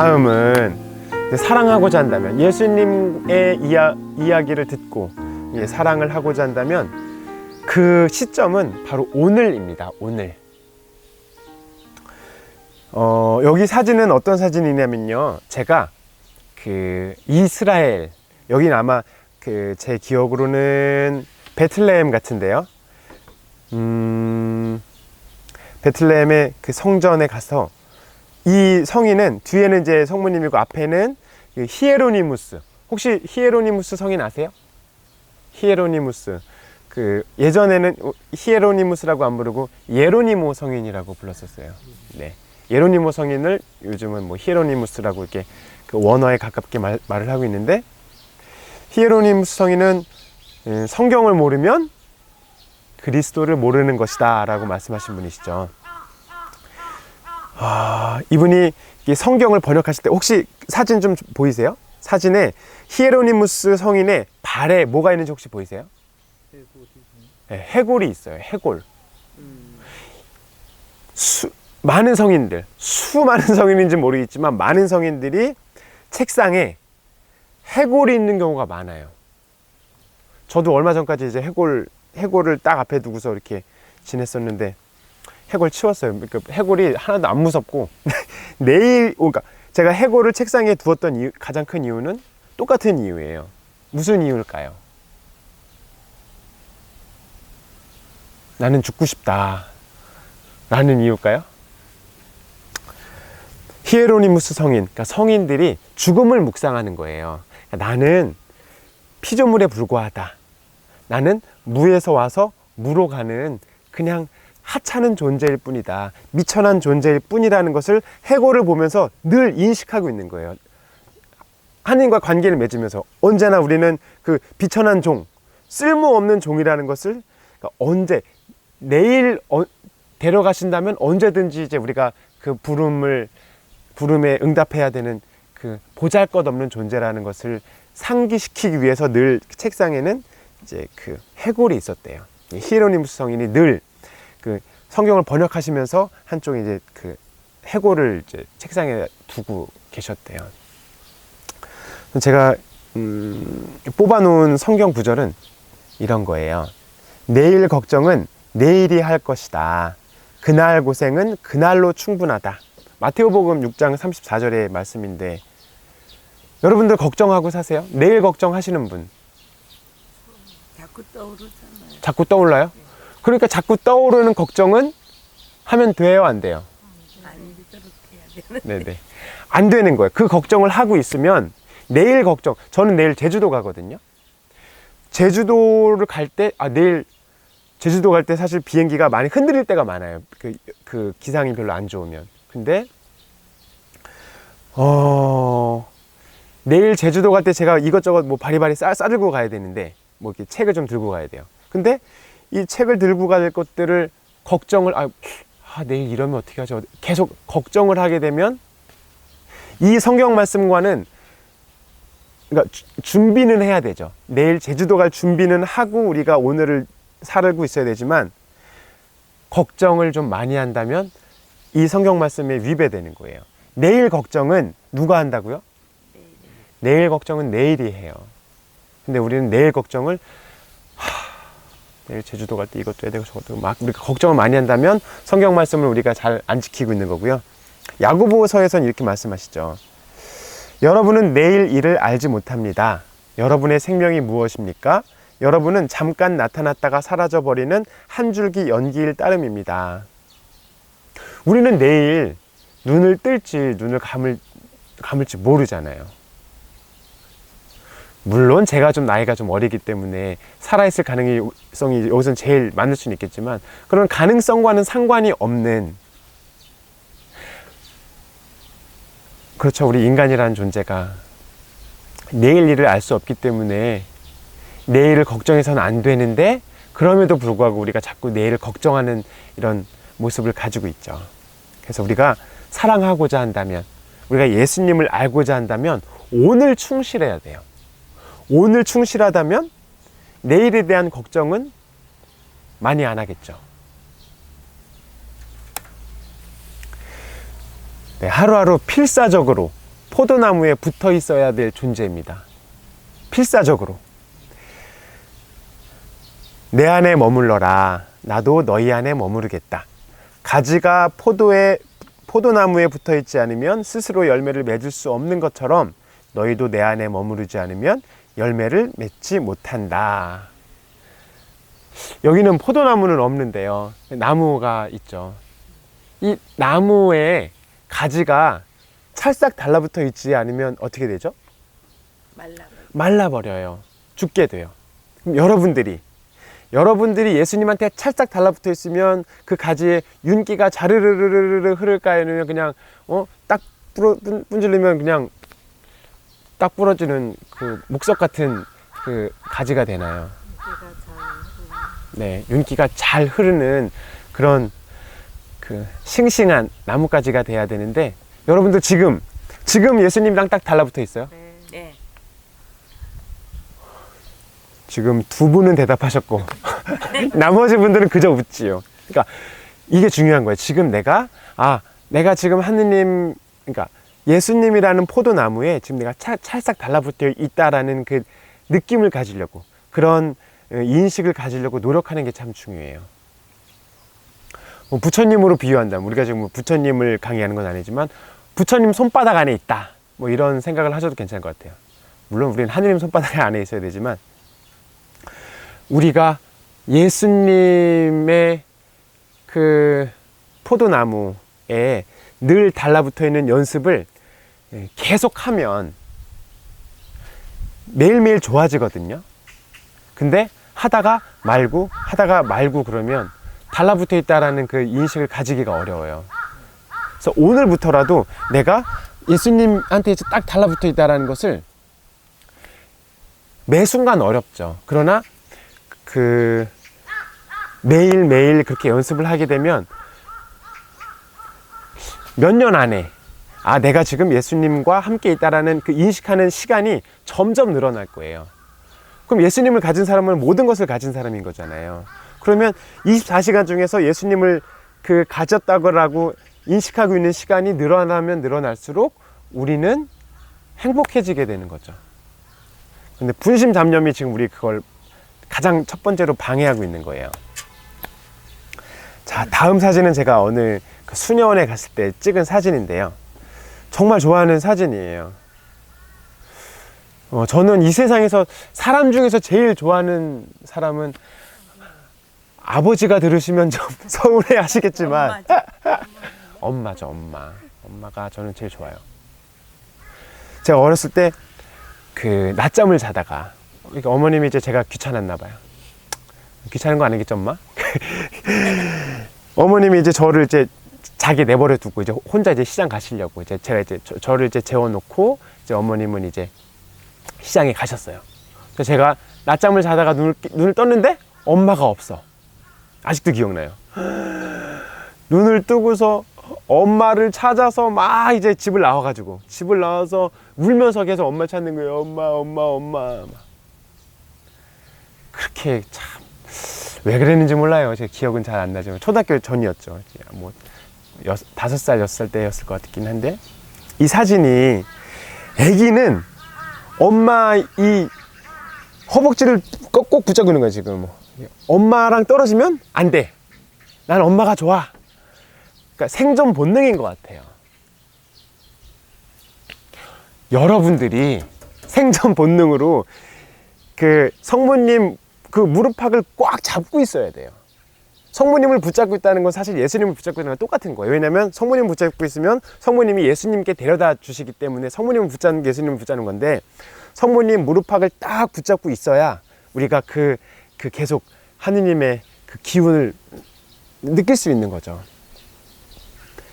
다음은 사랑하고자 한다면 예수님의 이야, 이야기를 듣고 예, 사랑을 하고자 한다면 그 시점은 바로 오늘입니다. 오늘. 어, 여기 사진은 어떤 사진이냐면요. 제가 그 이스라엘 여긴 아마 그 제 기억으로는 베틀레헴 같은데요. 음, 베틀레헴의 그 성전에 가서 이 성인은 뒤에는 이제 성모님이고 앞에는 그 히에로니무스. 혹시 히에로니무스 성인 아세요? 히에로니무스. 그 예전에는 히에로니무스라고 안 부르고 예로니모 성인이라고 불렀었어요. 네. 예로니모 성인을 요즘은 뭐 히에로니무스라고 이렇게 그 원어에 가깝게 말, 말을 하고 있는데 히에로니무스 성인은 음, 성경을 모르면 그리스도를 모르는 것이다 라고 말씀하신 분이시죠. 아, 이분이 이 성경을 번역하실 때 혹시 사진 좀 보이세요? 사진에 히에로니무스 성인의 발에 뭐가 있는지 혹시 보이세요? 네, 해골이 있어요. 해골. 수, 많은 성인들, 수많은 성인인지 모르겠지만 많은 성인들이 책상에 해골이 있는 경우가 많아요. 저도 얼마 전까지 이제 해골 해골을 딱 앞에 두고서 이렇게 지냈었는데 해골 치웠어요. 그러니까 해골이 하나도 안 무섭고 내일 그러니까 제가 해골을 책상에 두었던 이유, 가장 큰 이유는 똑같은 이유예요. 무슨 이유일까요? 나는 죽고 싶다. 라는 이유일까요? 히에로니무스 성인, 그러니까 성인들이 죽음을 묵상하는 거예요. 그러니까 나는 피조물에 불과하다. 나는 무에서 와서 무로 가는 그냥 하찮은 존재일 뿐이다. 미천한 존재일 뿐이라는 것을 해고를 보면서 늘 인식하고 있는 거예요. 하나님과 관계를 맺으면서 언제나 우리는 그 비천한 종, 쓸모없는 종이라는 것을 그러니까 언제 내일 어, 데려가신다면 언제든지 이제 우리가 그 부름을 부름에 응답해야 되는 그 보잘것없는 존재라는 것을 상기시키기 위해서 늘 책상에는 이제 그 해골이 있었대요. 히에로니무스 성인이 늘 그 성경을 번역하시면서 한쪽에 이제 그 해골을 이제 책상에 두고 계셨대요. 제가 음, 뽑아놓은 성경 구절은 이런 거예요. 내일 걱정은 내일이 할 것이다. 그날 고생은 그날로 충분하다. 마테오복음 6장 34절의 말씀인데 여러분들 걱정하고 사세요? 내일 걱정하시는 분 자꾸 떠오르잖아요. 자꾸 떠올라요? 그러니까 자꾸 떠오르는 걱정은 하면 돼요, 안 돼요? 되는. 네네. 안 되는 거예요. 그 걱정을 하고 있으면 내일 걱정. 저는 내일 제주도 가거든요. 제주도를 갈 때, 아, 내일 제주도 갈 때 사실 비행기가 많이 흔들릴 때가 많아요. 그, 그 기상이 별로 안 좋으면. 근데, 어, 내일 제주도 갈 때 제가 이것저것 뭐 바리바리 싸, 싸들고 가야 되는데, 뭐 이렇게 책을 좀 들고 가야 돼요. 근데 이 책을 들고 갈 것들을 걱정을, 아, 아, 내일 이러면 어떻게 하죠? 계속 걱정을 하게 되면 이 성경 말씀과는 그러니까 주- 준비는 해야 되죠. 내일 제주도 갈 준비는 하고 우리가 오늘을 살고 있어야 되지만 걱정을 좀 많이 한다면 이 성경 말씀에 위배되는 거예요. 내일 걱정은 누가 한다고요? 내일 걱정은 내일이 해요. 근데 우리는 내일 걱정을 하, 내일 제주도 갈 때 이것도 해야 되고 저것도 막 우리가 걱정을 많이 한다면 성경 말씀을 우리가 잘 안 지키고 있는 거고요. 야고보서에서는 이렇게 말씀하시죠. 여러분은 내일 일을 알지 못합니다. 여러분의 생명이 무엇입니까? 여러분은 잠깐 나타났다가 사라져 버리는 한 줄기 연기일 따름입니다. 우리는 내일 눈을 뜰지 눈을 감을 감을지 모르잖아요. 물론 제가 좀 나이가 좀 어리기 때문에 살아있을 가능성이 여기선 제일 많을 수는 있겠지만 그런 가능성과는 상관이 없는 그렇죠. 우리 인간이라는 존재가 내일 일을 알 수 없기 때문에 내일을 걱정해서는 안 되는데 그럼에도 불구하고 우리가 자꾸 내일을 걱정하는 이런 모습을 가지고 있죠. 그래서 우리가 사랑하고자 한다면 우리가 예수님을 알고자 한다면 오늘 충실해야 돼요. 오늘 충실하다면 내일에 대한 걱정은 많이 안 하겠죠. 네, 하루하루 필사적으로 포도나무에 붙어 있어야 될 존재입니다. 필사적으로. 내 안에 머물러라. 나도 너희 안에 머무르겠다. 가지가 포도에 포도나무에 붙어 있지 않으면 스스로 열매를 맺을 수 없는 것처럼 너희도 내 안에 머무르지 않으면 열매를 맺지 못한다. 여기는 포도나무는 없는데요. 나무가 있죠. 이 나무에 가지가 찰싹 달라붙어 있지 않으면 어떻게 되죠? 말라. 말라버려요. 죽게 돼요. 그럼 여러분들이 여러분들이 예수님한테 찰싹 달라붙어 있으면 그 가지에 윤기가 자르르르르르 흐를까요? 아니면 그냥 어딱 분- 분질리면 그냥 딱 부러지는 그 목석 같은 그 가지가 되나요? 네, 윤기가 잘 흐르는 그런 그 싱싱한 나뭇가지가 돼야 되는데 여러분들 지금 지금 예수님이랑 딱 달라붙어 있어요. 네. 네. 지금 두 분은 대답하셨고 나머지 분들은 그저 웃지요. 그러니까 이게 중요한 거예요. 지금 내가 아 내가 지금 하느님 그러니까 예수님이라는 포도나무에 지금 내가 차, 찰싹 달라붙어 있다라는 그 느낌을 가지려고 그런 어, 인식을 가지려고 노력하는 게 참 중요해요. 뭐 부처님으로 비유한다면 우리가 지금 뭐 부처님을 강의하는 건 아니지만 부처님 손바닥 안에 있다. 뭐 이런 생각을 하셔도 괜찮을 것 같아요. 물론 우리는 하느님 손바닥 안에 있어야 되지만 우리가 예수님의 그 포도나무에 늘 달라붙어 있는 연습을 예, 계속하면 매일매일 좋아지거든요. 근데 하다가 말고 하다가 말고 그러면 달라붙어 있다라는 그 인식을 가지기가 어려워요. 그래서 오늘부터라도 내가 예수님한테 이제 딱 달라붙어 있다라는 것을 매 순간 어렵죠. 그러나 그 매일 매일 그렇게 연습을 하게 되면 몇 년 안에 아 내가 지금 예수님과 함께 있다라는 그 인식하는 시간이 점점 늘어날 거예요. 그럼 예수님을 가진 사람은 모든 것을 가진 사람인 거잖아요. 그러면 24시간 중에서 예수님을 그 가졌다고 인식하고 있는 시간이 늘어나면 늘어날수록 우리는 행복해지게 되는 거죠. 근데 분심 잡념이 지금 우리 그걸 가장 첫 번째로 방해하고 있는 거예요. 자, 다음 사진은 제가 오늘 그 수녀원에 갔을 때 찍은 사진인데요. 정말 좋아하는 사진이에요. 어, 저는 이 세상에서 사람 중에서 제일 좋아하는 사람은 아버지가 들으시면 좀 서운해 하시겠지만 엄마죠. 엄마. 엄마가 저는 제일 좋아요. 제가 어렸을 때 그 낮잠을 자다가 어머님이 이제 제가 귀찮았나 봐요. 귀찮은 거 아니겠죠, 엄마? 어머님이 이제 저를 이제 자기 내버려 두고 이제 혼자 이제 시장 가시려고 이제 제가 이제 저, 저를 이제 재워놓고 이제 어머님은 이제 시장에 가셨어요. 그래서 제가 낮잠을 자다가 눈을 끼- 눈을 떴는데 엄마가 없어. 아직도 기억나요. 눈을 뜨고서 엄마를 찾아서 막 이제 집을 나와가지고 집을 나와서 울면서 계속 엄마 찾는 거예요. 엄마, 엄마, 엄마. 막. 그렇게 참 왜 그랬는지 몰라요. 제 기억은 잘 안 나지만 초등학교 전이었죠. 뭐 다섯 살, 여섯 살 때였을 것 같긴 한데 이 사진이 아기는 엄마 이 허벅지를 꼭, 꼭 붙잡고 있는 거야 지금. 엄마랑 떨어지면 안 돼. 난 엄마가 좋아. 그러니까 생존 본능인 것 같아요. 여러분들이 생존 본능으로 그 성모님 그 무릎팍을 꽉 잡고 있어야 돼요. 성모님을 붙잡고 있다는 건 사실 예수님을 붙잡고 있는 건 똑같은 거예요. 왜냐하면 성모님을 붙잡고 있으면 성모님이 예수님께 데려다 주시기 때문에 성모님을 붙잡는 게 예수님을 붙잡는 건데 성모님 무릎팍을 딱 붙잡고 있어야 우리가 그, 그 계속 하느님의 그 기운을 느낄 수 있는 거죠.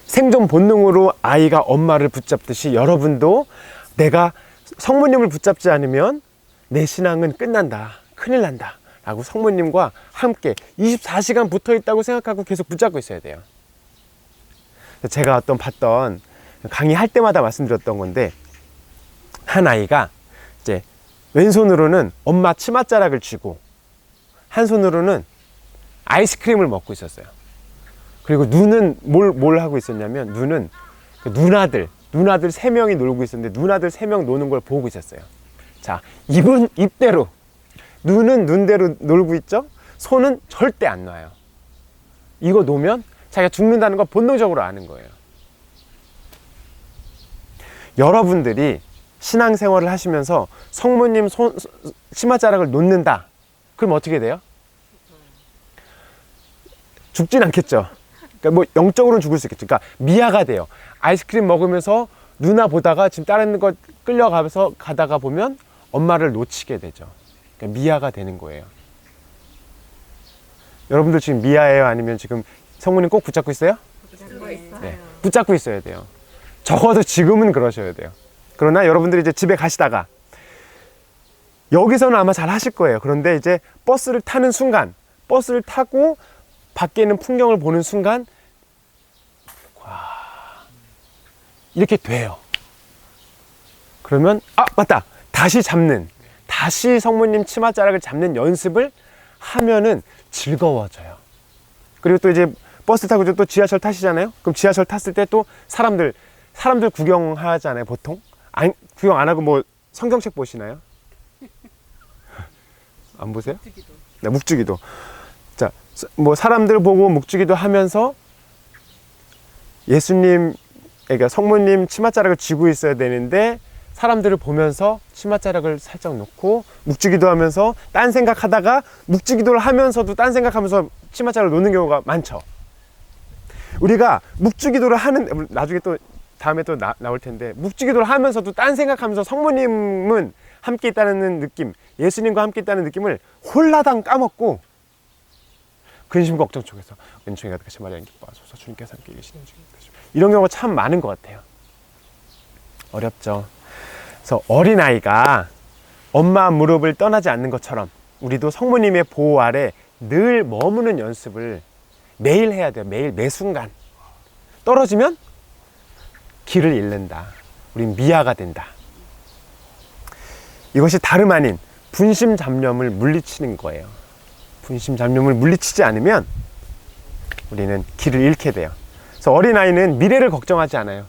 생존 본능으로 아이가 엄마를 붙잡듯이 여러분도 내가 성모님을 붙잡지 않으면 내 신앙은 끝난다. 큰일 난다. 라고 성모님과 함께 24시간 붙어 있다고 생각하고 계속 붙잡고 있어야 돼요. 제가 어떤 봤던 강의할 때마다 말씀드렸던 건데 한 아이가 이제 왼손으로는 엄마 치맛자락을 쥐고 한 손으로는 아이스크림을 먹고 있었어요. 그리고 눈은 뭘, 뭘 하고 있었냐면 눈은 그 누나들, 누나들 세 명이 놀고 있었는데 누나들 세 명 노는 걸 보고 있었어요. 자, 입은 입대로, 눈은 눈대로 놀고 있죠? 손은 절대 안 놔요. 이거 놓으면 자기가 죽는다는 걸 본능적으로 아는 거예요. 여러분들이 신앙생활을 하시면서 성모님 손, 치맛자락을 놓는다. 그럼 어떻게 돼요? 죽진 않겠죠. 그러니까 뭐 영적으로는 죽을 수 있겠죠. 그러니까 미아가 돼요. 아이스크림 먹으면서 누나 보다가 지금 다른 거 끌려가면서 가다가 보면 엄마를 놓치게 되죠. 그러니까 미아가 되는 거예요. 여러분들 지금 미아예요? 아니면 지금 성모님 꼭 붙잡고 있어요? 붙잡고 있어요. 네, 붙잡고 있어야 돼요. 적어도 지금은 그러셔야 돼요. 그러나 여러분들이 이제 집에 가시다가 여기서는 아마 잘 하실 거예요. 그런데 이제 버스를 타는 순간, 버스를 타고 밖에 있는 풍경을 보는 순간, 와, 이렇게 돼요. 그러면, 아, 맞다. 다시 잡는, 다시 성모님 치맛자락을 잡는 연습을 하면은 즐거워져요. 그리고 또 이제 버스 타고 또 지하철 타시잖아요. 그럼 지하철 탔을 때 또 사람들 사람들 구경하잖아요. 보통 안 구경 안 하고 뭐 성경책 보시나요? 안 보세요? 네, 묵주기도. 자, 뭐 사람들 보고 묵주기도 하면서 예수님, 그러니까 성모님 치맛자락을 쥐고 있어야 되는데 사람들을 보면서 치맛자락을 살짝 놓고 묵주기도 하면서 딴 생각하다가 묵주기도를 하면서도 딴 생각하면서 치맛자락을 놓는 경우가 많죠. 우리가 묵주기도를 하는 나중에 또 다음에 또 나, 나올 텐데 묵주기도를 하면서도 딴 생각하면서 성모님은 함께 있다는 느낌, 예수님과 함께 있다는 느낌을 홀라당 까먹고 근심 걱정 속에서 은총이 가득하신 마리아 기뻐하소서 주님께서 함께 계시는 중입니다. 이런 경우가 참 많은 것 같아요. 어렵죠. 그래서 어린아이가 엄마 무릎을 떠나지 않는 것처럼 우리도 성모님의 보호 아래 늘 머무는 연습을 매일 해야 돼요. 매일 매 순간. 떨어지면 길을 잃는다. 우린 미아가 된다. 이것이 다름 아닌 분심 잡념을 물리치는 거예요. 분심 잡념을 물리치지 않으면 우리는 길을 잃게 돼요. 그래서 어린아이는 미래를 걱정하지 않아요.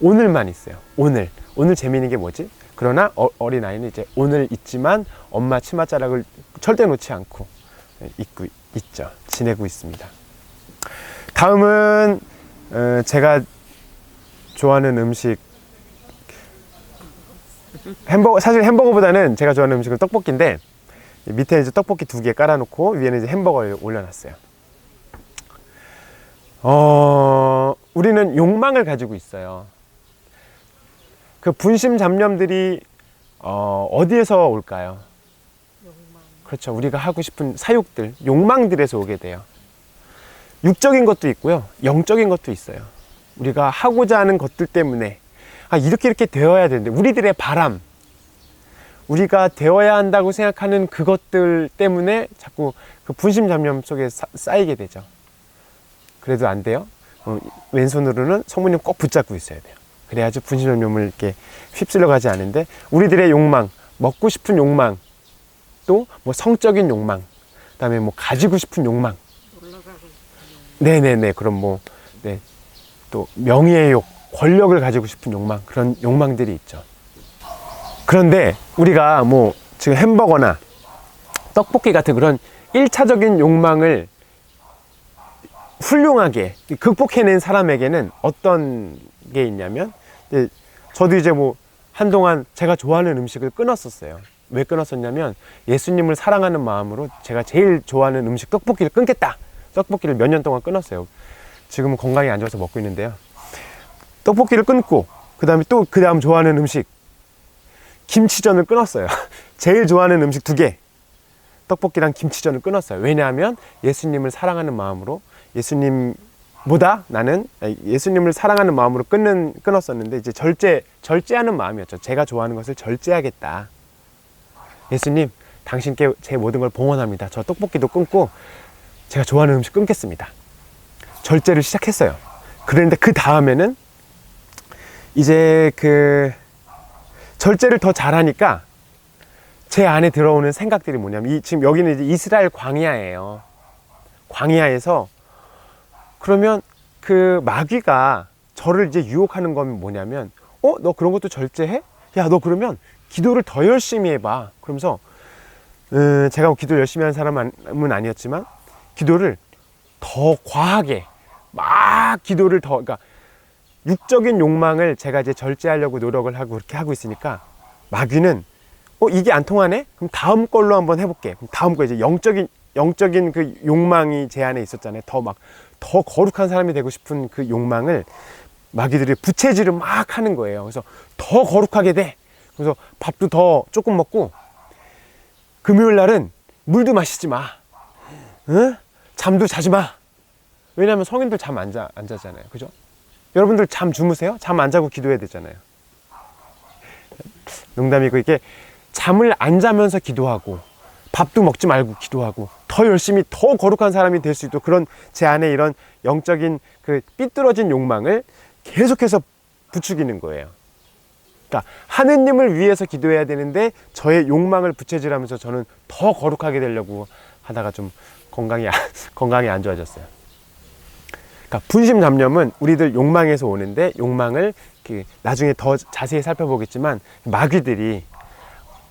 오늘만 있어요. 오늘. 오늘 재미있는 게 뭐지? 그러나 어, 어린 아이는 이제 오늘 있지만 엄마 치맛자락을 절대 놓지 않고 있고 있죠. 지내고 있습니다. 다음은 어, 제가 좋아하는 음식 햄버거 사실 햄버거보다는 제가 좋아하는 음식은 떡볶이인데 밑에 이제 떡볶이 두 개 깔아놓고 위에는 이제 햄버거를 올려놨어요. 어 우리는 욕망을 가지고 있어요. 그 분심 잡념들이 어, 어디에서 올까요? 욕망. 그렇죠. 우리가 하고 싶은 사육들, 욕망들에서 오게 돼요. 육적인 것도 있고요. 영적인 것도 있어요. 우리가 하고자 하는 것들 때문에 아, 이렇게 이렇게 되어야 되는데 우리들의 바람, 우리가 되어야 한다고 생각하는 그것들 때문에 자꾸 그 분심 잡념 속에 사- 쌓이게 되죠. 그래도 안 돼요. 어, 왼손으로는 성모님 꼭 붙잡고 있어야 돼요. 그래야지 잡념을 이렇게 휩쓸려 가지 않은데 우리들의 욕망, 먹고 싶은 욕망, 또 뭐 성적인 욕망, 그다음에 뭐 가지고 싶은 욕망, 네네네 그럼 뭐네 또 명예의 욕, 권력을 가지고 싶은 욕망 그런 욕망들이 있죠. 그런데 우리가 뭐 지금 햄버거나 떡볶이 같은 그런 일차적인 욕망을 훌륭하게 극복해낸 사람에게는 어떤 게 있냐면 이제 저도 이제 뭐 한동안 제가 좋아하는 음식을 끊었었어요. 왜 끊었었냐면 예수님을 사랑하는 마음으로 제가 제일 좋아하는 음식 떡볶이를 끊겠다. 떡볶이를 몇 년 동안 끊었어요. 지금은 건강이 안 좋아서 먹고 있는데요. 떡볶이를 끊고 그다음에 또 그다음 좋아하는 음식 김치전을 끊었어요. 제일 좋아하는 음식 두 개. 떡볶이랑 김치전을 끊었어요. 왜냐하면 예수님을 사랑하는 마음으로 예수님 보다 나는 예수님을 사랑하는 마음으로 끊는 끊었었는데 이제 절제 절제하는 마음이었죠. 제가 좋아하는 것을 절제하겠다. 예수님, 당신께 제 모든 걸 봉헌합니다. 저 떡볶이도 끊고 제가 좋아하는 음식 끊겠습니다. 절제를 시작했어요. 그런데 그 다음에는 이제 그 절제를 더 잘하니까 제 안에 들어오는 생각들이 뭐냐면 이, 지금 여기는 이제 이스라엘 광야예요. 광야에서 그러면 그 마귀가 저를 이제 유혹하는 건 뭐냐면 어 너 그런 것도 절제해? 야 너 그러면 기도를 더 열심히 해봐. 그러면서 음, 제가 기도 열심히 하는 사람은 아니었지만 기도를 더 과하게 막 기도를 더 그러니까 육적인 욕망을 제가 이제 절제하려고 노력을 하고 그렇게 하고 있으니까 마귀는 어 이게 안 통하네? 그럼 다음 걸로 한번 해볼게. 그럼 다음 거 이제 영적인 영적인 그 욕망이 제 안에 있었잖아요. 더 막 더 거룩한 사람이 되고 싶은 그 욕망을 마귀들이 부채질을 막 하는 거예요. 그래서 더 거룩하게 돼. 그래서 밥도 더 조금 먹고 금요일 날은 물도 마시지 마. 응? 잠도 자지 마. 왜냐하면 성인들 잠 안 자, 안 자잖아요. 그죠? 여러분들 잠 주무세요? 잠 안 자고 기도해야 되잖아요. 농담이고 이게 잠을 안 자면서 기도하고 밥도 먹지 말고 기도하고 더 열심히 더 거룩한 사람이 될 수 있도록 그런 제 안에 이런 영적인 그 삐뚤어진 욕망을 계속해서 부추기는 거예요. 그러니까 하느님을 위해서 기도해야 되는데 저의 욕망을 부채질하면서 저는 더 거룩하게 되려고 하다가 좀 건강이 안- 건강이 안 좋아졌어요. 그러니까 분심 잡념은 우리들 욕망에서 오는데 욕망을 그 나중에 더 자세히 살펴보겠지만 마귀들이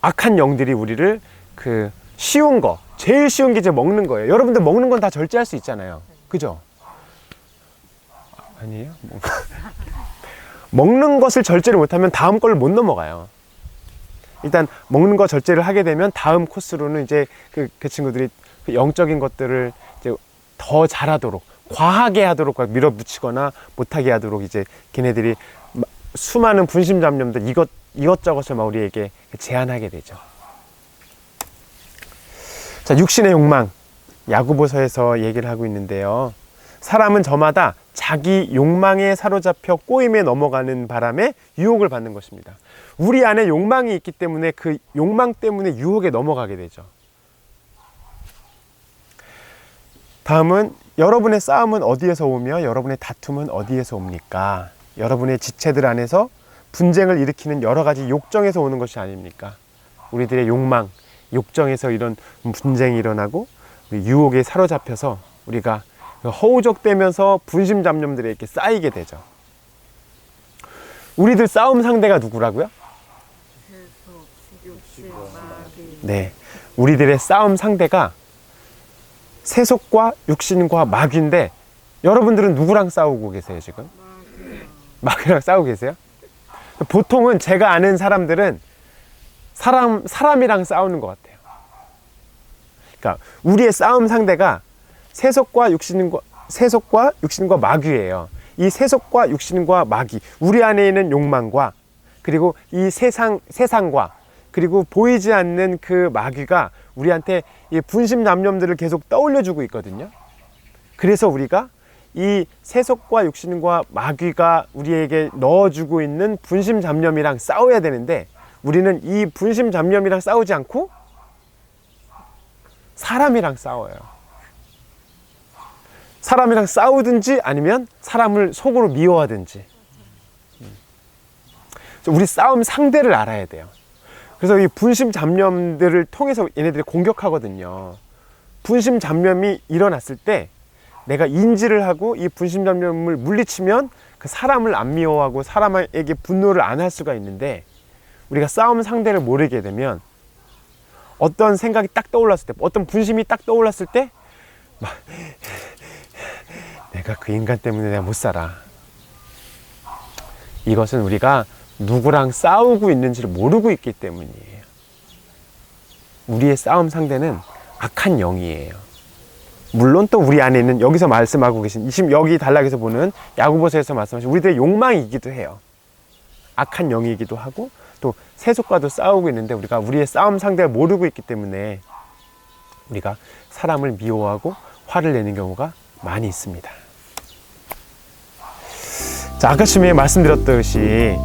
악한 영들이 우리를 그 쉬운 거 제일 쉬운 게 이제 먹는 거예요. 여러분들 먹는 건 다 절제할 수 있잖아요. 그죠? 아니에요? 뭐. 먹는 것을 절제를 못하면 다음 걸 못 넘어가요. 일단 먹는 거 절제를 하게 되면 다음 코스로는 이제 그, 그 친구들이 그 영적인 것들을 이제 더 잘하도록 과하게 하도록 막 밀어붙이거나 못하게 하도록 이제 걔네들이 마- 수많은 분심 잡념들 이것 이것저것을 막 우리에게 제한하게 되죠. 자 육신의 욕망 야구보서에서 얘기를 하고 있는데요. 사람은 저마다 자기 욕망에 사로잡혀 꼬임에 넘어가는 바람에 유혹을 받는 것입니다. 우리 안에 욕망이 있기 때문에 그 욕망 때문에 유혹에 넘어가게 되죠. 다음은 여러분의 싸움은 어디에서 오며 여러분의 다툼은 어디에서 옵니까? 여러분의 지체들 안에서 분쟁을 일으키는 여러 가지 욕정에서 오는 것이 아닙니까? 우리들의 욕망, 욕정에서 이런 분쟁이 일어나고 유혹에 사로잡혀서 우리가 허우적대면서 분심 잡념들이 이렇게 쌓이게 되죠. 우리들 싸움 상대가 누구라고요? 네. 우리들의 싸움 상대가 세속과 육신과 마귀인데 여러분들은 누구랑 싸우고 계세요, 지금? 마귀. 마귀랑 싸우고 계세요? 보통은 제가 아는 사람들은 사람, 사람이랑 싸우는 것 같아요. 그러니까 우리의 싸움 상대가 세속과 육신과, 세속과 육신과 마귀예요. 이 세속과 육신과 마귀, 우리 안에 있는 욕망과 그리고 이 세상, 세상과 그리고 보이지 않는 그 마귀가 우리한테 이 분심 남념들을 계속 떠올려주고 있거든요. 그래서 우리가 이 세속과 육신과 마귀가 우리에게 넣어주고 있는 분심 잡념이랑 싸워야 되는데 우리는 이 분심 잡념이랑 싸우지 않고 사람이랑 싸워요. 사람이랑 싸우든지 아니면 사람을 속으로 미워하든지. 우리 싸움 상대를 알아야 돼요. 그래서 이 분심 잡념들을 통해서 얘네들이 공격하거든요. 분심 잡념이 일어났을 때 내가 인지를 하고 이 분심 잡념을 물리치면 그 사람을 안 미워하고 사람에게 분노를 안 할 수가 있는데 우리가 싸움 상대를 모르게 되면 어떤 생각이 딱 떠올랐을 때 어떤 분심이 딱 떠올랐을 때 막 내가 그 인간 때문에 내가 못 살아. 이것은 우리가 누구랑 싸우고 있는지를 모르고 있기 때문이에요. 우리의 싸움 상대는 악한 영이에요. 물론 또 우리 안에 있는 여기서 말씀하고 계신 지금 여기 단락에서 보는 야구보서에서 말씀하신 우리들의 욕망이기도 해요. 악한 영이기도 하고 또 세속과도 싸우고 있는데 우리가 우리의 싸움 상대를 모르고 있기 때문에 우리가 사람을 미워하고 화를 내는 경우가 많이 있습니다. 자, 아까 처음에 말씀드렸듯이